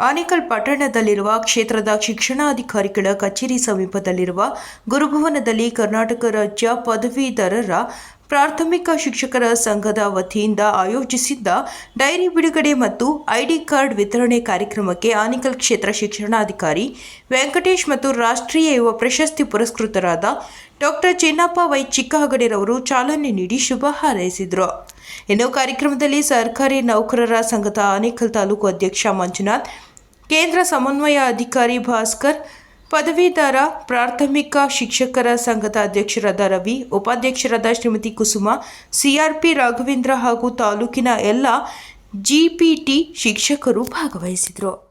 ಆನೇಕಲ್ ಪಟ್ಟಣದಲ್ಲಿರುವ ಕ್ಷೇತ್ರದ ಶಿಕ್ಷಣಾಧಿಕಾರಿಗಳ ಕಚೇರಿ ಸಮೀಪದಲ್ಲಿರುವ ಗುರುಭವನದಲ್ಲಿ ಕರ್ನಾಟಕ ರಾಜ್ಯ ಪದವೀಧರರ ಪ್ರಾಥಮಿಕ ಶಿಕ್ಷಕರ ಸಂಘದ ವತಿಯಿಂದ ಆಯೋಜಿಸಿದ್ದ ಡೈರಿ ಬಿಡುಗಡೆ ಮತ್ತು ಐಡಿ ಕಾರ್ಡ್ ವಿತರಣೆ ಕಾರ್ಯಕ್ರಮಕ್ಕೆ ಆನಿಕಲ್ ಕ್ಷೇತ್ರ ಶಿಕ್ಷಣಾಧಿಕಾರಿ ವೆಂಕಟೇಶ್ ಮತ್ತು ರಾಷ್ಟ್ರೀಯ ಯುವ ಪ್ರಶಸ್ತಿ ಪುರಸ್ಕೃತರಾದ ಡಾಕ್ಟರ್ ಚಿನ್ನಪ್ಪ ವೈ ಚಿಕ್ಕಹಗಡೆರವರು ಚಾಲನೆ ನೀಡಿ ಶುಭ ಹಾರೈಸಿದರು. ಇನ್ನು ಕಾರ್ಯಕ್ರಮದಲ್ಲಿ ಸರ್ಕಾರಿ ನೌಕರರ ಸಂಘದ ಆನೇಕಲ್ ತಾಲೂಕು ಅಧ್ಯಕ್ಷ ಮಂಜುನಾಥ್, ಕೇಂದ್ರ ಸಮನ್ವಯ ಅಧಿಕಾರಿ ಭಾಸ್ಕರ್ ಪದವೀಧರ ಪ್ರಾಥಮಿಕ ಶಿಕ್ಷಕರ ಸಂಘದ ಅಧ್ಯಕ್ಷರಾದ ರವಿ, ಉಪಾಧ್ಯಕ್ಷರಾದ ಶ್ರೀಮತಿ ಕುಸುಮ, ಸಿಆರ್ಪಿ ರಾಘವೇಂದ್ರ ಹಾಗೂ ತಾಲೂಕಿನ ಎಲ್ಲ ಜಿಪಿಟಿ ಶಿಕ್ಷಕರು ಭಾಗವಹಿಸಿದರು.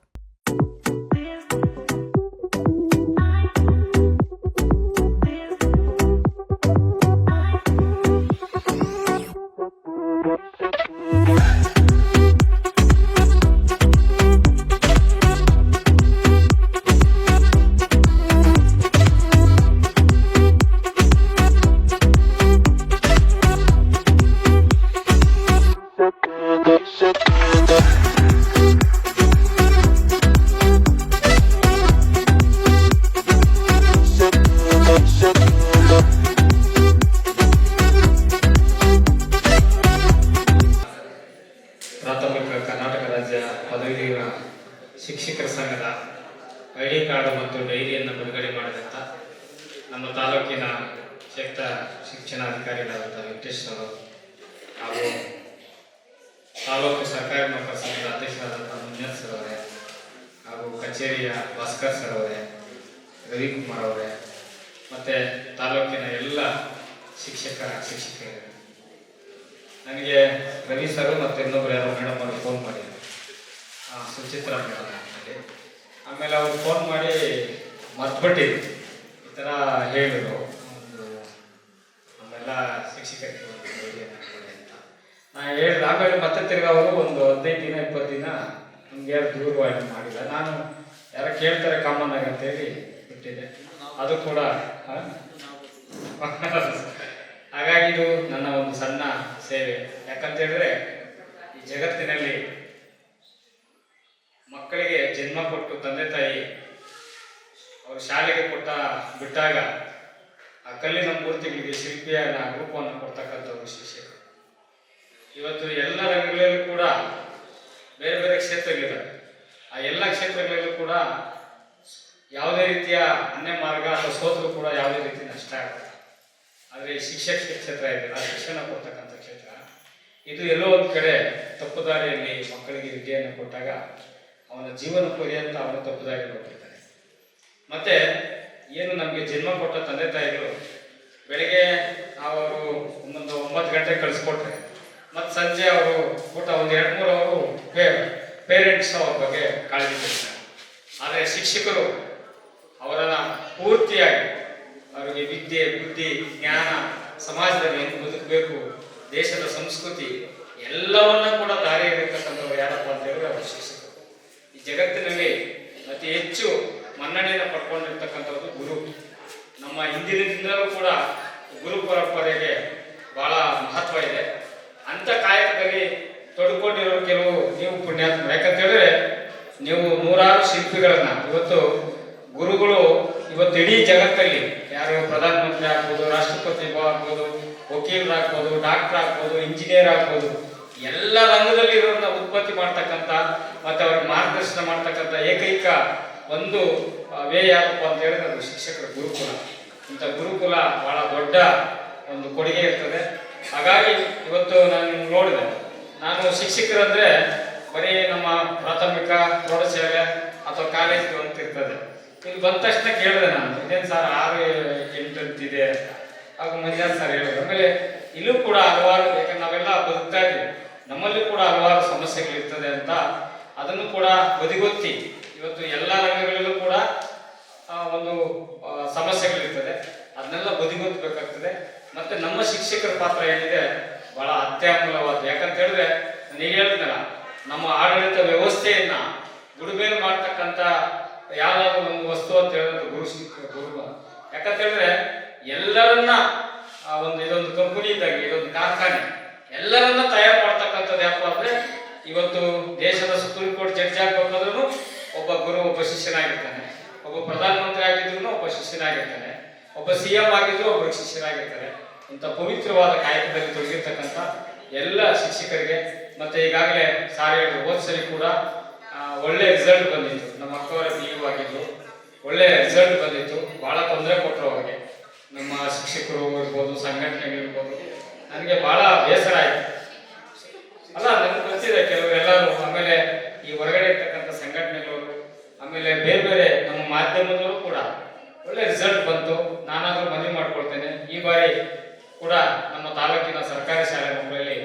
ಸರ್ಕಾರಿ ನೌಕರ ಸಂಘದ ಅಧ್ಯಕ್ಷರಾದಂಥ ಮಂಜುನಾಥ್ ಸರ್ ಅವರೇ ಹಾಗೂ ಕಚೇರಿಯ ಭಾಸ್ಕರ್ ಸರ್ ಅವರೇ, ರವಿಕುಮಾರ್ ಅವರೇ, ಮತ್ತು ತಾಲೂಕಿನ ಎಲ್ಲ ಶಿಕ್ಷಕರ ಶಿಕ್ಷಕಿಯರು ನನಗೆ ರವಿ ಸರ್ ಮತ್ತು ಇನ್ನೊಬ್ರು ಯಾರೋ ಮೇಡಮ್ ಅವರು ಫೋನ್ ಮಾಡಿದ್ರು ಸುಚಿತ್ರ ಮೇಡಮ್ ಅಂತೇಳಿ. ಆಮೇಲೆ ಅವ್ರು ಫೋನ್ ಮಾಡಿ ಮರ್ತ್ಬಿಟ್ಟಿದ್ರು. ಈ ಥರ ಹೇಳಿದರು. ನಮ್ಮೆಲ್ಲ ಶಿಕ್ಷಕರಿಗೆ ಒಂದು ಧೈರ್ಯನ ಕೊಡಿ ಅಂತ ನಾನು ಹೇಳಿದ ಆಮೇಲೆ ಮತ್ತೆ ತಿರ್ಗಿ ಅವರು ಒಂದು ಹದಿನೈದು ದಿನ, ಇಪ್ಪತ್ತು ದಿನ ನಮ್ಗೆ ಯಾರು ದೂರವಾಣಿ ಮಾಡಿಲ್ಲ. ನಾನು ಯಾರೋ ಕೇಳ್ತಾರೆ ಕಾಮನ್ ಆಗಿ ಅಂತೇಳಿ ಬಿಟ್ಟಿದೆ ಅದು ಕೂಡ? ಹಾಗಾಗಿ ಇದು ನನ್ನ ಒಂದು ಸಣ್ಣ ಸೇವೆ. ಯಾಕಂತ ಹೇಳಿದ್ರೆ, ಈ ಜಗತ್ತಿನಲ್ಲಿ ಮಕ್ಕಳಿಗೆ ಜನ್ಮ ಕೊಟ್ಟು ತಂದೆ ತಾಯಿ ಅವರು ಶಾಲೆಗೆ ಕೊಟ್ಟ, ಬಿಟ್ಟಾಗ ಆ ಕಲ್ಲಿನ ಮೂರ್ತಿಗಳಿಗೆ ಶಿಲ್ಪಿಯ ರೂಪವನ್ನು ಕೊಡ್ತಕ್ಕಂಥ ಶಿಕ್ಷಕರು ಇವತ್ತು ಎಲ್ಲ ರಂಗಗಳಲ್ಲೂ ಕೂಡ ಬೇರೆ ಬೇರೆ ಕ್ಷೇತ್ರಗಳಿದೆ ಆ ಎಲ್ಲ ಕ್ಷೇತ್ರಗಳಲ್ಲೂ ಕೂಡ ಯಾವುದೇ ರೀತಿಯ ಅನ್ಯ ಮಾರ್ಗ ಅಥವಾ ಸೋತರು ಕೂಡ ಯಾವುದೇ ರೀತಿ ನಷ್ಟ ಆಗುತ್ತೆ ಆದರೆ ಈ ಶಿಕ್ಷಕ ಕ್ಷೇತ್ರ ಇದೆ, ಆ ಶಿಕ್ಷಣ ಕೊಡ್ತಕ್ಕಂಥ ಕ್ಷೇತ್ರ. ಇದು ಎಲ್ಲೋ ಒಂದು ಕಡೆ ತಪ್ಪು ದಾರಿಯಲ್ಲಿ ಮಕ್ಕಳಿಗೆ ವಿದ್ಯೆಯನ್ನು ಕೊಟ್ಟಾಗ ಅವನ ಜೀವನ ಪರ್ಯಂತ ಅವನ ತಪ್ಪು ದಾರಿಯಲ್ಲಿ ಹೋಗ್ತಿರ್ತಾನೆ ಮತ್ತೆ ಏನು ನಮಗೆ ಜನ್ಮ ಕೊಟ್ಟ ತಂದೆ ತಾಯಿಗಳು ಬೆಳಿಗ್ಗೆ ನಾವು ಅವರು ಒಂದೊಂದು ಒಂಬತ್ತು ಗಂಟೆಗೆ ಕಳಿಸ್ಕೊಟ್ರೆ ಮತ್ತು ಸಂಜೆ ಅವರು ಊಟ ಒಂದು ಎರಡು ಮೂರು ಅವರು ಪೇರೆಂಟ್ಸ್ ಅವ್ರ ಬಗ್ಗೆ ಕಾಳಜಿ ಆದರೆ ಶಿಕ್ಷಕರು ಅವರನ್ನು ಪೂರ್ತಿಯಾಗಿ ಅವರಿಗೆ ವಿದ್ಯೆ, ಬುದ್ಧಿ, ಜ್ಞಾನ ಸಮಾಜದಲ್ಲಿ ಹೆಂಗೆ ಬದುಕಬೇಕು, ದೇಶದ ಸಂಸ್ಕೃತಿ ಎಲ್ಲವನ್ನ ಕೂಡ ದಾರಿ ಇರತಕ್ಕಂಥವ್ರು ಯಾರಪ್ಪ ಅಂತ ಹೇಳಿದ್ರೆ ಅವರು ಶಿಕ್ಷಕರು. ಈ ಜಗತ್ತಿನಲ್ಲಿ ಅತಿ ಹೆಚ್ಚು ಮನ್ನಣೆಯನ್ನು ಪಡ್ಕೊಂಡಿರ್ತಕ್ಕಂಥದ್ದು ಗುರು. ನಮ್ಮ ಹಿಂದಿನಿಂದಲೂ ಕೂಡ ಗುರು ಪರಂಪರೆಗೆ ಬಹಳ ಮಹತ್ವ ಇದೆ. ಕಾಯಕದಲ್ಲಿ ತೊಡ್ಕೊಂಡಿರೋ ಕೆಲವು ನೀವು ಪುಣ್ಯಾತ್ಮ. ಯಾಕಂತ ಹೇಳಿದ್ರೆ ನೀವು ನೂರಾರು ಶಿಲ್ಪಿಗಳನ್ನ, ಇವತ್ತು ಗುರುಗಳು ಇವತ್ತು ಇಡೀ ಜಗತ್ತಲ್ಲಿ ಯಾರು ಪ್ರಧಾನಮಂತ್ರಿ ಆಗ್ಬೋದು, ರಾಷ್ಟ್ರಪತಿ ಆಗ್ಬೋದು ವಕೀಲರಾಗ್ಬೋದು ಡಾಕ್ಟರ್ ಆಗ್ಬೋದು, ಇಂಜಿನಿಯರ್ ಆಗ್ಬೋದು, ಎಲ್ಲ ರಂಗದಲ್ಲಿ ಇರೋರನ್ನ ಉತ್ಪತ್ತಿ ಮಾಡ್ತಕ್ಕಂಥ ಮತ್ತೆ ಅವ್ರಿಗೆ ಮಾರ್ಗದರ್ಶನ ಮಾಡ್ತಕ್ಕಂಥ ಏಕೈಕ ಒಂದು ವೇ ಯಾಕಪ್ಪ ಅಂತ ಹೇಳಿದ್ರೆ ಅದು ಶಿಕ್ಷಕರ ಗುರುಕುಲ. ಇಂಥ ಗುರುಕುಲ ಬಹಳ ದೊಡ್ಡ ಒಂದು ಕೊಡುಗೆ ಇರ್ತದೆ. ಹಾಗಾಗಿ ಇವತ್ತು ನಾನು ನೋಡಿದೆ. ನಾನು ಶಿಕ್ಷಕರಂದ್ರೆ ಬರೀ ನಮ್ಮ ಪ್ರಾಥಮಿಕ, ಪ್ರೌಢಶಾಲೆ ಅಥವಾ ಕಾಲೇಜ್ಗೆ ಅಂತ ಇರ್ತದೆ. ಇಲ್ಲಿ ಬಂದ ತಕ್ಷಣ ಕೇಳಿದೆ ನಾನು, ಇದೇನು ಸರ್ ಆರು ಎಂಟು ಅಂತಿದೆ? ಹಾಗೂ ಮಂಜಾನ್ ಸರ್ ಹೇಳಿದ್ರು. ಆಮೇಲೆ ಇಲ್ಲೂ ಕೂಡ ಹಲವಾರು, ಯಾಕಂದ್ರೆ ನಾವೆಲ್ಲ ಬದುಕ್ತಾ ಇದ್ದೀವಿ. ನಮ್ಮಲ್ಲೂ ಕೂಡ ಹಲವಾರು ಸಮಸ್ಯೆಗಳಿರ್ತದೆ ಅಂತ ಅದನ್ನು ಕೂಡ ಬದಿಗೊತ್ತಿ ಇವತ್ತು ಎಲ್ಲ ರಂಗಗಳಲ್ಲೂ ಕೂಡ ಒಂದು ಸಮಸ್ಯೆಗಳಿರ್ತದೆ. ಅದನ್ನೆಲ್ಲ ಬದಿಗೊತ್ತಬೇಕಾಗ್ತದೆ ಮತ್ತೆ ನಮ್ಮ ಶಿಕ್ಷಕರ ಪಾತ್ರ ಏನಿದೆ, ಬಹಳ ಅತ್ಯಮೂಲವಾದ ಯಾಕಂತ ಹೇಳಿದ್ರೆ ಈಗ ಹೇಳಿದ್ನಲ್ಲ ನಮ್ಮ ಆಡಳಿತ ವ್ಯವಸ್ಥೆಯನ್ನ ಗುರುಬೇರು ಮಾಡ್ತಕ್ಕಂಥ ಯಾವ್ದಾದ್ರು ಒಂದು ವಸ್ತು ಅಂತ ಹೇಳಿದ್ರೆ ಗುರು ಶಿಕ್ಷಕ ಗುರು ಯಾಕಂತ ಹೇಳಿದ್ರೆ, ಎಲ್ಲರನ್ನ ಒಂದು ಇದೊಂದು ಕಂಪನಿ ಇದ್ದಾಗಿ, ಇದೊಂದು ಕಾರ್ಖಾನೆ, ಎಲ್ಲರನ್ನ ತಯಾರು ಮಾಡ್ತಕ್ಕಂಥದ್ದು ಯಾಕಪ್ಪ ಅಂದ್ರೆ, ಇವತ್ತು ದೇಶದ ಸುಪ್ರೀಂ ಕೋರ್ಟ್ ಜಡ್ಜ್ ಆಗಿರ್ಬೋದ್ರೂ ಒಬ್ಬ ಗುರು, ಒಬ್ಬ ಶಿಷ್ಯನಾಗಿರ್ತಾನೆ. ಒಬ್ಬ ಪ್ರಧಾನಮಂತ್ರಿ ಆಗಿದ್ರು ಒಬ್ಬ ಶಿಷ್ಯನಾಗಿರ್ತಾನೆ. ಒಬ್ಬ ಸಿ ಎಂ ಆಗಿದ್ರು ಒಬ್ಬ ಶಿಷ್ಯನಾಗಿರ್ತಾರೆ ಇಂಥ ಪವಿತ್ರವಾದ ಕಾಯಕದಲ್ಲಿ ತೊಡಗಿರ್ತಕ್ಕಂಥ ಎಲ್ಲ ಶಿಕ್ಷಕರಿಗೆ ಮತ್ತೆ ಈಗಾಗಲೇ ಸಾರಿಗೆ ಹೇಳಿದ್ರು ಕೂಡ ಒಳ್ಳೆ ರಿಸಲ್ಟ್ ಬಂದಿತ್ತು. ನಮ್ಮ ಅಕ್ಕವರ ಪಿ ಯು ಆಗಿದ್ರು ಒಳ್ಳೆ ರಿಸಲ್ಟ್ ಬಂದಿತ್ತು. ಬಹಳ ತೊಂದರೆ ಕೊಟ್ಟರು ಅವರಿಗೆ. ನಮ್ಮ ಶಿಕ್ಷಕರು ಇರ್ಬೋದು, ಸಂಘಟನೆಗಳಿರ್ಬೋದು. ನನಗೆ ಬಹಳ ಬೇಸರ ಆಯಿತು. ಅಲ್ಲ, ನನಗೆ ಗೊತ್ತಿದೆ ಕೆಲವರು ಎಲ್ಲರೂ ಆಮೇಲೆ ಈ ಹೊರಗಡೆ ಇರ್ತಕ್ಕಂಥ ಸಂಘಟನೆಗಳು, ಆಮೇಲೆ ಬೇರೆ ಬೇರೆ ನಮ್ಮ ಮಾಧ್ಯಮದವರು ಕೂಡ ಒಳ್ಳೆ ರಿಸಲ್ಟ್ ಬಂತು. ನಾನಾದರೂ ಮನವಿ ಮಾಡ್ಕೊಳ್ತೇನೆ. ಈ ಬಾರಿ ಕೂಡ ನಮ್ಮ ತಾಲೂಕಿನ ಸರ್ಕಾರಿ ಶಾಲೆ ಮಕ್ಕಳಲ್ಲಿ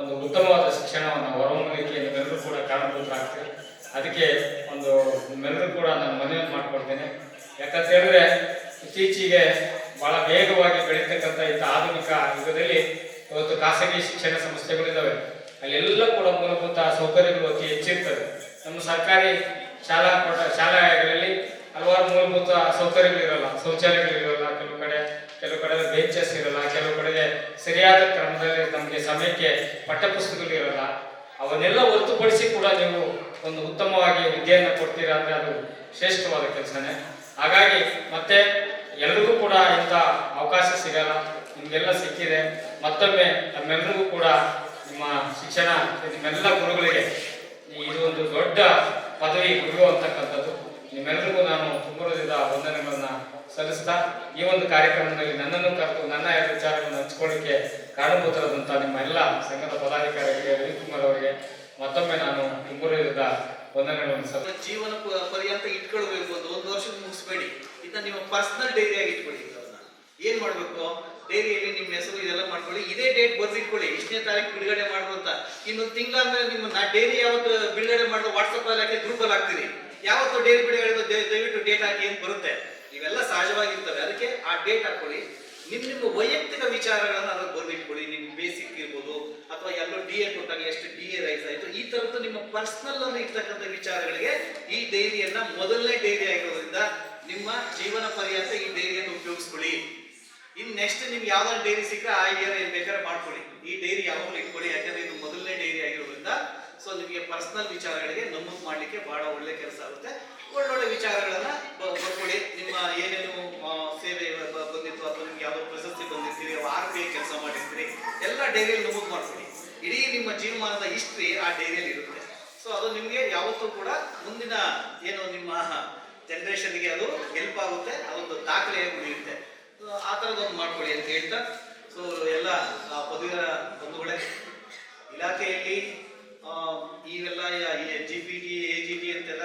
ಒಂದು ಉತ್ತಮವಾದ ಶಿಕ್ಷಣವನ್ನು ಹೊರಹೊಮ್ಮಲಿಕ್ಕೆ ಎಲ್ಲರೂ ಕೂಡ ಕಾರಣಭೂತರಾಗ್ತೀವಿ ಅದಕ್ಕೆ ಒಂದು ನಿಮ್ಮೆಲ್ಲರೂ ಕೂಡ ನಾನು ಮನವಿ ಮಾಡಿಕೊಡ್ತೇನೆ ಯಾಕಂತ ಹೇಳಿದ್ರೆ, ಇತ್ತೀಚೆಗೆ ಬಹಳ ವೇಗವಾಗಿ ಬೆಳೀತಕ್ಕಂಥ ಇಂಥ ಆಧುನಿಕ ಯುಗದಲ್ಲಿ ಇವತ್ತು ಖಾಸಗಿ ಶಿಕ್ಷಣ ಸಂಸ್ಥೆಗಳಿದ್ದಾವೆ. ಅಲ್ಲೆಲ್ಲ ಕೂಡ ಮೂಲಭೂತ ಸೌಕರ್ಯಗಳು ಅತಿ ಹೆಚ್ಚಿರ್ತದೆ ನಮ್ಮ ಸರ್ಕಾರಿ ಶಾಲಾ ಶಾಲೆಗಳಲ್ಲಿ ಹಲವಾರು ಮೂಲಭೂತ ಸೌಕರ್ಯಗಳಿರಲ್ಲ, ಶೌಚಾಲಯಗಳಿರಲ್ಲ ಕೆಲವು ಕಡೆ ಬೆಂಚಸ್ ಇರಲ್ಲ, ಕೆಲವು ಕಡೆಗೆ ಸರಿಯಾದ ಕ್ರಮದಲ್ಲಿ ನಮಗೆ ಸಮಯಕ್ಕೆ ಪಠ್ಯಪುಸ್ತಕಗಳು ಇರಲ್ಲ. ಅವನ್ನೆಲ್ಲ ಹೊರತುಪಡಿಸಿ ಕೂಡ ನೀವು ಒಂದು ಉತ್ತಮವಾಗಿ ವಿದ್ಯೆಯನ್ನು ಕೊಡ್ತೀರಾ ಅಂದರೆ ಅದು ಶ್ರೇಷ್ಠವಾದ ಕೆಲಸನೇ. ಹಾಗಾಗಿ ಮತ್ತೆ ಎಲ್ರಿಗೂ ಕೂಡ ಇಂಥ ಅವಕಾಶ ಸಿಗಲ್ಲ, ನಿಮಗೆಲ್ಲ ಸಿಕ್ಕಿದೆ. ಮತ್ತೊಮ್ಮೆ ನಮ್ಮೆಲ್ಲರಿಗೂ ಕೂಡ ನಿಮ್ಮ ಶಿಕ್ಷಣ, ನಿಮ್ಮೆಲ್ಲ ಗುರುಗಳಿಗೆ ಇದು ಒಂದು ದೊಡ್ಡ ಪದವಿ ಗುರು ಅಂತಕ್ಕಂಥದ್ದು ನಿಮ್ಮೆಲ್ಲರಿಗೂ ನಾನು ತುಂಬದಿಂದ ವಂದನೆಗಳನ್ನ ಸಲ್ಲಿಸ್ತಾ ಈ ಒಂದು ಕಾರ್ಯಕ್ರಮದಲ್ಲಿ ನನ್ನನ್ನು ಕರೆದು ನನ್ನ ವಿಚಾರಗಳನ್ನು ಹಂಚಿಕೊಳ್ಳಿಕ್ಕೆ ಕಾರಣಭೂತರಾದಂಥ ನಿಮ್ಮ ಎಲ್ಲ ಸಂಘದ ಪದಾಧಿಕಾರಿಗಳಿಗೆ, ರವಿಕುಮಾರ್ ಅವರಿಗೆ ಮತ್ತೊಮ್ಮೆ ನಾನು ತುಂಬದಿಂದ ವಂದನೆಗಳನ್ನು ಸಲ್ಲ ಜೀವನ ಪರ್ಯಂತ ಇಟ್ಕೊಳ್ಬೇಕು ಒಂದು ಒಂದು ವರ್ಷಕ್ಕೆ ಮುಗಿಸ್ಬೇಡಿ. ಇದನ್ನ ನಿಮ್ಮ ಪರ್ಸನಲ್ ಡೈರಿ ಆಗಿ ಇಟ್ಕೊಳ್ಳಿ ಏನ್ ಮಾಡ್ಬೇಕು? ಡೈರಿಯಲ್ಲಿ ನಿಮ್ಮ ಹೆಸರು ಇದೆಲ್ಲ ಮಾಡ್ಕೊಳ್ಳಿ. ಇದೇ ಡೇಟ್ ಬರ್ದಿಟ್ಕೊಳ್ಳಿ. ಇಷ್ಟನೇ ತಾರೀಕು ಬಿಡುಗಡೆ ಮಾಡು ಅಂತ. ಇನ್ನೊಂದು ತಿಂಗಳಾದ್ಮೇಲೆ ನಿಮ್ಮ ನಾ ಡೈರಿ ಯಾವತ್ತು ಬಿಡುಗಡೆ ಮಾಡೋ ವಾಟ್ಸಪ್ ಅಲ್ಲಿ ಹಾಕಿ ಗ್ರೂಪ್ ಅಲ್ಲಿ ಹಾಕ್ತೀರಿ. ಯಾವತ್ತು ಡೈರಿ ಬಿಡುಗಡೆ ದಯ- ದಯವಿಟ್ಟು ಡೇಟ್ ಹಾಕಿ ಏನ್ ಬರುತ್ತೆ? ಇವೆಲ್ಲ ಸಹಜವಾಗಿರ್ತವೆ. ಅದಕ್ಕೆ ಆ ಡೇಟ್ ಹಾಕೊಳ್ಳಿ. ನಿಮ್ ನಿಮ್ಮ ವೈಯಕ್ತಿಕ ವಿಚಾರಗಳನ್ನ ಅದ್ರ ಬರ್ದಿಟ್ಕೊಳ್ಳಿ. ನಿಮ್ ಬೇಸಿಕ್ ಇರ್ಬೋದು, ಅಥವಾ ಎಲ್ಲೋ ಡಿ ಎ ಕೊಟ್ಟಾಗ ಎಷ್ಟು ಡಿ ಎ ರೈಸ್ ಆಯ್ತು, ಈ ತರದ್ದು ನಿಮ್ಮ ಪರ್ಸನಲ್ ಅಲ್ಲಿ ಇರ್ತಕ್ಕಂಥ ವಿಚಾರಗಳಿಗೆ ಈ ಡೈರಿಯನ್ನ ಮೊದಲನೇ ಡೈರಿ ಆಗಿರೋದ್ರಿಂದ ನಿಮ್ಮ ಜೀವನ ಪರ್ಯಂತ ಈ ಡೈರಿಯನ್ನು ಉಪಯೋಗಿಸ್ಕೊಳ್ಳಿ. ಇನ್ ನೆಕ್ಸ್ಟ್ ನಿಮ್ಗೆ ಯಾವ್ದಾದ್ರು ಡೈರಿ ಸಿಕ್ಕರೆ ಆ ಇಯರ್ ಏನ್ ಬೇಕಾದ್ರೆ ಮಾಡ್ಕೊಳ್ಳಿ. ಈ ಡೈರಿ ಯಾವಾಗಲೂ ಇಟ್ಕೊಳ್ಳಿ. ಯಾಕಂದ್ರೆ ಇದು ಮೊದಲನೇ ಡೈರಿ ಆಗಿರೋದ್ರಿಂದ ಸೊ ನಿಮಗೆ ಪರ್ಸನಲ್ ವಿಚಾರಗಳಿಗೆ ನಮ್ಮ ಮಾಡ್ಲಿಕ್ಕೆ ಬಹಳ ಒಳ್ಳೆ ಕೆಲಸ ಆಗುತ್ತೆ. ಒಳ್ಳೊಳ್ಳೆ ವಿಚಾರಗಳನ್ನ ಬರ್ಕೊಳ್ಳಿ ನಿಮ್ಮ ಏನೇನು ಸೇವೆ ಬಂದಿತ್ತು ಅಥವಾ ನಿಮ್ಗೆ ಯಾವ್ದೋ ಪ್ರಶಸ್ತಿ ಬಂದಿರ್ತೀರಿ ಆರ್ ಪಿ ಕೆಲಸ ಮಾಡಿರ್ತೀರಿ ಎಲ್ಲ ಡೈರಿಯಲ್ಲಿ ನಮೂದು ಮಾಡ್ಕೊಳ್ಳಿ ಇಡೀ ನಿಮ್ಮ ಜೀವಮಾನದ ಹಿಸ್ಟ್ರಿ ಆ ಡೈರಿಯಲ್ಲಿ ಇರುತ್ತೆ. ಸೊ ಅದು ನಿಮಗೆ ಯಾವತ್ತೂ ಕೂಡ ಮುಂದಿನ ಏನು ನಿಮ್ಮ ಜನರೇಷನ್ಗೆ ಅದು ಹೆಲ್ಪ್ ಆಗುತ್ತೆ ಅದೊಂದು ದಾಖಲೆ ಉಳಿಯುತ್ತೆ ಆ ಥರದೊಂದು ಮಾಡ್ಕೊಳ್ಳಿ ಅಂತ ಹೇಳ್ತಾ. ಸೊ ಎಲ್ಲ ಆ, ಪದವೀಧರ ಬಂಧುಗಳೇ ಇಲಾಖೆಯಲ್ಲಿ ಆ, ಇವೆಲ್ಲ G P T A G T ಅಂತೆಲ್ಲ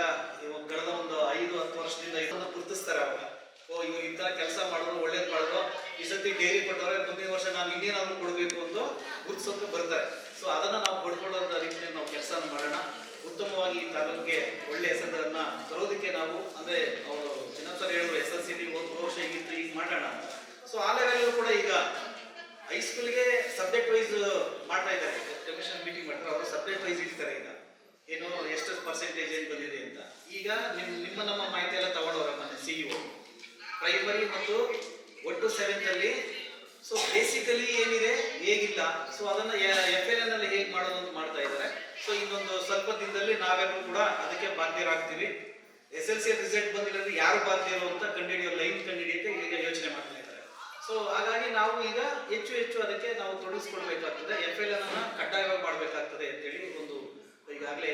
ಇವ್ರು ಇಂಥ ಕೆಲಸ ಮಾಡಿದ್ರು ಒಳ್ಳೇದು ಮಾಡಿದ್ರು ಈ ಸತಿ ಡೈರಿ ಕೊಟ್ಟವ್ರೆ, ಮುಂದಿನ ವರ್ಷ ನಾನು ಇನ್ನೇನಾದ್ರು ಕೊಡಬೇಕು ಅಂತ ಗುರುತಿಸೋಕೆ ಬರ್ತಾರೆ. ಸೊ ಅದನ್ನ ನಾವು ಪಡ್ಕೊಳ್ಳೋದ ರೀತಿಯಲ್ಲಿ ನಾವು ಕೆಲಸ ಮಾಡೋಣ. ಉತ್ತಮವಾಗಿ ಈ ತಾಲೂಕಿಗೆ ಒಳ್ಳೆ ಹೆಸರನ್ನ ತರೋದಕ್ಕೆ ನಾವು, ಅಂದ್ರೆ ಅವರು ಚಿನ್ನಪ್ಪರ್ ಹೇಳುವ ಎಸ್ ಎಲ್ ಸಿ ಒಂದು ವರ್ಷ ಹೀಗಿತ್ತು ಈಗ ಮಾಡೋಣ. ಸೊ ಆ ಲೆವೆಲ್ ಕೂಡ ಈಗ ಹೈಸ್ಕೂಲ್ಗೆ ಸಬ್ಜೆಕ್ಟ್ ವೈಸ್ ಮಾಡ್ತಾ ಇದ್ದಾರೆ. ಕಮಿಷನ್ ಮೀಟಿಂಗ್ ಮಾಡ್ತಾರೆ, ಅವರು ಸಬ್ಜೆಕ್ಟ್ ವೈಸ್ ಇಡ್ತಾರೆ ಈಗ. ಏನು ಎಷ್ಟು ಪರ್ಸೆಂಟೇಜ್ ಏನು ಬಂದಿದೆ ಅಂತ. ಈಗ ನಿಮ್ಮ ನಿಮ್ಮ ನಮ್ಮ ಮಾಹಿತಿ ಎಲ್ಲ ತಗೊಂಡವ್ರ ಮನೆ ಸಿ ಪ್ರೈಮರಿ ಮತ್ತು ಒಟ್ಟು ಸೆವೆಂತ್ ಅಲ್ಲಿ. ಸೊ ಬೇಸಿಕಲಿ ಏನಿದೆ? ಹೇಗಿಲ್ಲ. ಸೊ ಅದನ್ನ ಎಫ್ ಎಲ್ ಎನ್ ಅಲ್ಲಿ ಹೇಗೆ ಮಾಡೋದು ಅಂತ ಮಾಡ್ತಾ ಇದ್ದಾರೆ. ಸೊ ಇನ್ನೊಂದು ಸ್ವಲ್ಪ ದಿನದಲ್ಲಿ ನಾವೆಲ್ಲರೂ ಕೂಡ ಅದಕ್ಕೆ ಬಾಧ್ಯರಾಗ್ತೀವಿ. ಎಸ್ ಎಲ್ ಸಿ ರಿಸಲ್ಟ್ ಬಂದಿರೋದು ಯಾರು ಯಾರು ಇರೋ ಅಂತ ಕಂಡಿಡಿಯೋ ಲೈನ್ ಕಂಡುಹಿಡಿಯಕ್ಕೆ ಈಗ ಯೋಚನೆ ಮಾಡ್ತಾ ಇದ್ದಾರೆ. ಸೊ ಹಾಗಾಗಿ ನಾವು ಈಗ ಹೆಚ್ಚು ಹೆಚ್ಚು ಅದಕ್ಕೆ ನಾವು ತೊಡಗಿಸ್ಕೊಳ್ಬೇಕಾಗ್ತದೆ. ಎಫ್ ಎಲ್ ಅನ್ನ ಕಡ್ಡಾಯವಾಗಿ ಮಾಡಬೇಕಾಗ್ತದೆ ಅಂತೇಳಿ ಒಂದು ಈಗಾಗಲೇ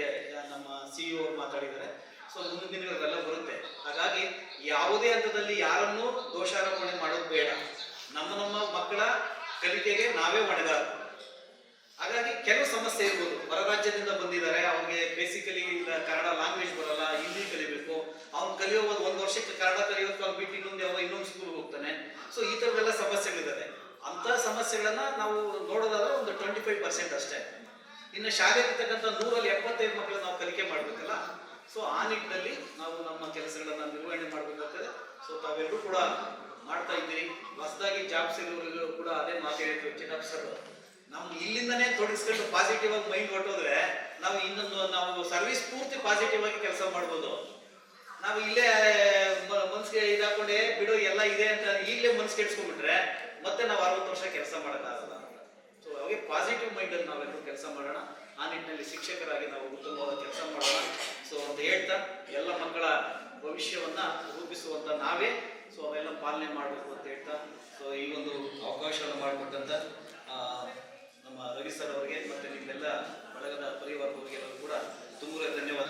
ನಮ್ಮ ಸಿಇಒ ಅವ್ರು ಮಾತಾಡಿದ್ದಾರೆ ಸೊ ಮುಂದಿನ ದಿನಗಳೆಲ್ಲ ಬರುತ್ತೆ ಹಾಗಾಗಿ ಯಾವುದೇ ಹಂತದಲ್ಲಿ ಯಾರನ್ನೂ ದೋಷಾರೋಪಣೆ ಮಾಡೋದು ಬೇಡ. ನಮ್ಮ ನಮ್ಮ ಮಕ್ಕಳ ಕಲಿಕೆಗೆ ನಾವೇ ಹೊಣೆಗಾರರು ಹಾಗಾಗಿ ಕೆಲವು ಸಮಸ್ಯೆ ಇರ್ಬೋದು. ಹೊರ ರಾಜ್ಯದಿಂದ ಬಂದಿದ್ದಾರೆ. ಅವ್ರಿಗೆ ಬೇಸಿಕಲಿ ಕನ್ನಡ ಲ್ಯಾಂಗ್ವೇಜ್ ಬರಲ್ಲ, ಹಿಂದಿ ಕಲಿಬೇಕು. ಅವ್ನು ಕಲಿಯೋ ಒಂದು ವರ್ಷಕ್ಕೆ ಕನ್ನಡ ಕಲಿಯೋದು ಅವ್ನು ಬಿಟ್ಟು ಇನ್ನೊಂದು ಯಾವ ಇನ್ನೊಂದು ಸ್ಕೂಲ್ ಹೋಗ್ತಾನೆ. ಸೊ ಈ ಥರದ್ದೆಲ್ಲ ಸಮಸ್ಯೆಗಳಿದ್ದಾರೆ ಅಂತ ಸಮಸ್ಯೆಗಳನ್ನ ನಾವು ನೋಡೋದಾದ್ರೆ ಒಂದು ಟ್ವೆಂಟಿ ಫೈವ್ ಪರ್ಸೆಂಟ್ ಅಷ್ಟೇ. ಇನ್ನು ಶಾಲೆ ಇರ್ತಕ್ಕಂಥ ನೂರಲ್ಲಿ ಎಪ್ಪತ್ತೈದು ಮಕ್ಕಳು ನಾವು ಕಲಿಕೆ ಮಾಡ್ಬೇಕಲ್ಲ? ಸೊ ಆ ನಿಟ್ಟಿನಲ್ಲಿ ನಾವು ನಮ್ಮ ಕೆಲಸಗಳನ್ನ ನಿರ್ವಹಣೆ ಮಾಡಬೇಕಾಗ್ತದೆ. ಸೊ ತಾವೆಲ್ಲರೂ ಕೂಡ ಮಾಡ್ತಾ ಇದ್ದೀರಿ. ಹೊಸದಾಗಿ ಜಾಬ್ ಸಿಗೋರಿಗೂ ಕೂಡ ಅದೇ ಮಾತು ಹೇಳಿದ್ರು ಚಿನ್ನಪ್ಪ ಸರ್ ನಾವು ಇಲ್ಲಿಂದನೇ ತೊಡಗಿಸ್ಕೊಂಡು ಪಾಸಿಟಿವ್ ಆಗಿ ಮೈಂಡ್ ಹೊಟ್ಟೋದ್ರೆ ನಾವು ಇನ್ನೊಂದು ನಾವು ಸರ್ವಿಸ್ ಪೂರ್ತಿ ಪಾಸಿಟಿವ್ ಆಗಿ ಕೆಲಸ ಮಾಡ್ಬೋದು. ನಾವು ಇಲ್ಲೇ ಮನ್ಸಿಗೆ ಇದಾಕೊಂಡೆ, ಬಿಡು, ಎಲ್ಲ ಇದೆ ಅಂತ ಈಗಲೇ ಮನ್ಸು ಕೆಡ್ಸ್ಕೊಂಡ್ಬಿಟ್ರೆ ಮತ್ತೆ ನಾವು ಅರವತ್ತು ವರ್ಷ ಕೆಲಸ ಮಾಡೋಕ್ಕಾಗಲ್ಲ. ಸೊ ಹಾಗೆ ಪಾಸಿಟಿವ್ ಮೈಂಡಲ್ಲಿ ನಾವೆಲ್ಲರೂ ಕೆಲಸ ಮಾಡೋಣ. ಆ ನಿಟ್ಟಿನಲ್ಲಿ ಶಿಕ್ಷಕರಾಗಿ ನಾವು ಉತ್ತಮವಾದ ಕೆಲಸ ಮಾಡೋಣ. ಸೊ ಅಂತ ಹೇಳ್ತಾ ಎಲ್ಲ ಮಕ್ಕಳ ಭವಿಷ್ಯವನ್ನ ರೂಪಿಸುವಂತ ನಾವೇ ಸೊ ಅವೆಲ್ಲ ಪಾಲನೆ ಮಾಡಬೇಕು ಅಂತ ಹೇಳ್ತಾ ಸೊ ಈ ಒಂದು ಅವಕಾಶವನ್ನು ಮಾಡಿಕೊಟ್ಟಂತ ನಮ್ಮ ರವಿ ಸರ್ ಅವರಿಗೆ ಮತ್ತೆ ನಿಮ್ಮೆಲ್ಲ ಬಳಗದ ಪರಿವಾರದವರಿಗೆ ಕೂಡ ತುಂಬಾ ಧನ್ಯವಾದ.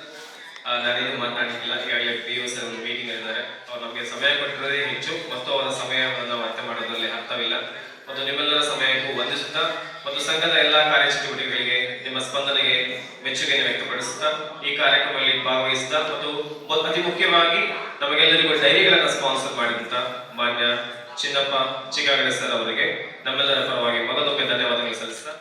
ನಾನೇನು ಮಾತನಾಡಲಿಲ್ಲ ಈಗಾಗಲೇ ಪಿ ಯು ಸರ್ ಮೀಟಿಂಗ್ ಇದ್ದಾರೆ. ಅವ್ರು ನಮಗೆ ಸಮಯ ಕೊಟ್ಟಿರೋದೇ ಹೆಚ್ಚು. ಮತ್ತು ಅವರ ಸಮಯವನ್ನು ವ್ಯರ್ಥ ಮಾಡೋದ್ರಲ್ಲಿ ಅರ್ಥವಿಲ್ಲ. ಮತ್ತು ನಿಮ್ಮೆಲ್ಲರ ಸಮಯಕ್ಕೂ ವಂದಿಸುತ್ತಾ, ಮತ್ತು ಸಂಘದ ಎಲ್ಲ ಕಾರ್ಯಚಟುವಟಿಕೆಗಳಿಗೆ ನಿಮ್ಮ ಸ್ಪಂದನೆಗೆ ಮೆಚ್ಚುಗೆಯನ್ನು ವ್ಯಕ್ತಪಡಿಸುತ್ತಾ ಈ ಕಾರ್ಯಕ್ರಮದಲ್ಲಿ ಭಾಗವಹಿಸಿದ ಮತ್ತು ಅತಿ ಮುಖ್ಯವಾಗಿ ನಮಗೆಲ್ಲರಿಗೂ ಡೈರಿಗಳನ್ನು ಸ್ಪಾನ್ಸರ್ ಮಾಡಿದಂತ ಮಾನ್ಯ ಚಿನ್ನಪ್ಪ ಚಿಗಾಗಡೆ ಸರ್ ಅವರಿಗೆ ನಮ್ಮೆಲ್ಲರ ಪರವಾಗಿ ಮಗದೊಮ್ಮೆ ಧನ್ಯವಾದಗಳು ಸಲ್ಲಿಸ್ತಾ